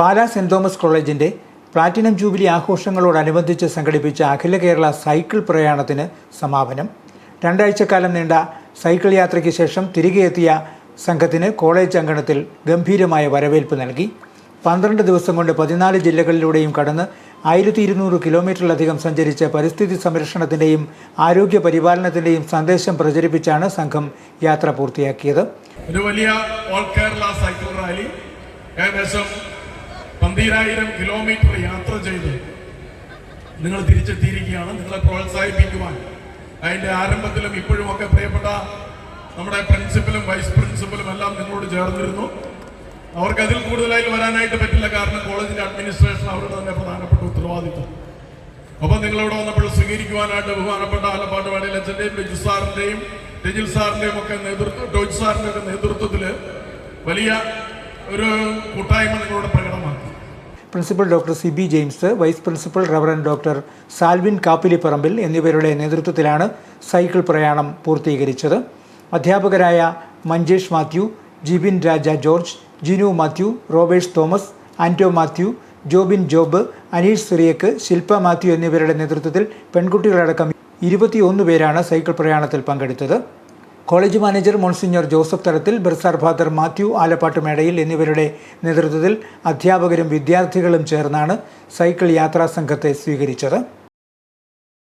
Pala Saint Thomas കോളേജിന്റെ platinum jubilee ആഘോഷങ്ങളോടനുബന്ധിച്ച് സംഘടിപ്പിച്ച അഖില കേരള സൈക്കിൾ പ്രയാണത്തിന് സമാപനം. രണ്ടാഴ്ചക്കാലം നീണ്ട സൈക്കിൾ യാത്രയ്ക്ക് ശേഷം തിരികെ എത്തിയ സംഘത്തിന് കോളേജ് അങ്കണത്തിൽ ഗംഭീരമായ വരവേൽപ്പ് നൽകി. പന്ത്രണ്ട് ദിവസം കൊണ്ട് പതിനാല് ജില്ലകളിലൂടെയും കടന്ന് ആയിരത്തി ഇരുന്നൂറ് കിലോമീറ്ററിലധികം സഞ്ചരിച്ച് പരിസ്ഥിതി സംരക്ഷണത്തിന്റെയും ആരോഗ്യ പരിപാലനത്തിന്റെയും സന്ദേശം പ്രചരിപ്പിച്ചാണ് സംഘം യാത്ര പൂർത്തിയാക്കിയത്. ഒരു വലിയ ഓൾ കേരള സൈക്കിൾ റാലി. ഏകദേശം പന്തീരായിരം കിലോമീറ്റർ യാത്ര ചെയ്ത് നിങ്ങൾ തിരിച്ചെത്തിയിരിക്കുകയാണ്. നിങ്ങളെ പ്രോത്സാഹിപ്പിക്കുവാൻ. അതിന്റെ ആരംഭത്തിലും ഇപ്പോഴും ഒക്കെ പ്രിയപ്പെട്ട നമ്മുടെ പ്രിൻസിപ്പലും വൈസ് പ്രിൻസിപ്പലും എല്ലാം നിങ്ങളോട് ചേർന്നിരുന്നു. അവർക്ക് അതിൽ കൂടുതലായി വരാനായിട്ട് പറ്റില്ല കാരണം കോളേജിന്റെ അഡ്മിനിസ്ട്രേഷൻ അവരുടെ തന്നെ പ്രധാനപ്പെട്ട ഉത്തരവാദിത്വം അപ്പൊ നിങ്ങളോട് വന്നപ്പോൾ സ്വീകരിക്കുവാനായിട്ട് ബഹുമാനപ്പെട്ട ആലപ്പാട്ട് വാടിയിൽ അച്ഛന്റെയും രജു സാറിന്റെയും രജിൽ സാറിന്റെയും ഒക്കെ നേതൃത്വം ടോജ് സാറിന്റെ ഒക്കെ നേതൃത്വത്തിൽ വലിയ ഒരു കൂട്ടായ്മ നിങ്ങളോട് പ്രകടമാക്കി. Principal doctor C B James vice principal reverend doctor Salvin Kappilipparambil എന്നിവരുടെ നേതൃത്വത്തിലാണ് സൈക്കിൾ പ്രയാണം പൂർത്തീകരിച്ചത്. അധ്യാപകരായ Manjesh Mathew Jibin Raja George Jinu Mathew Roberts Thomas Anto Mathew Jobin Job Aneesh Cyriac Shilpa Mathew എന്നിവരുടെ നേതൃത്വത്തിൽ പെൺകുട്ടികളടക്കം ഇരുപത്തിയൊന്ന് പേരാണ് സൈക്കിൾ പ്രയാണത്തിൽ പങ്കെടുത്തത്. College manager monsignor Joseph Thalathil bursar father Mathew Alappatt Medayil എന്നിവരുടെ നേതൃത്വത്തിൽ അധ്യാപകരും വിദ്യാർത്ഥികളും ചേർന്നാണ് സൈക്കിൾ യാത്രാ സംഘത്തെ സ്വീകരിച്ചത്.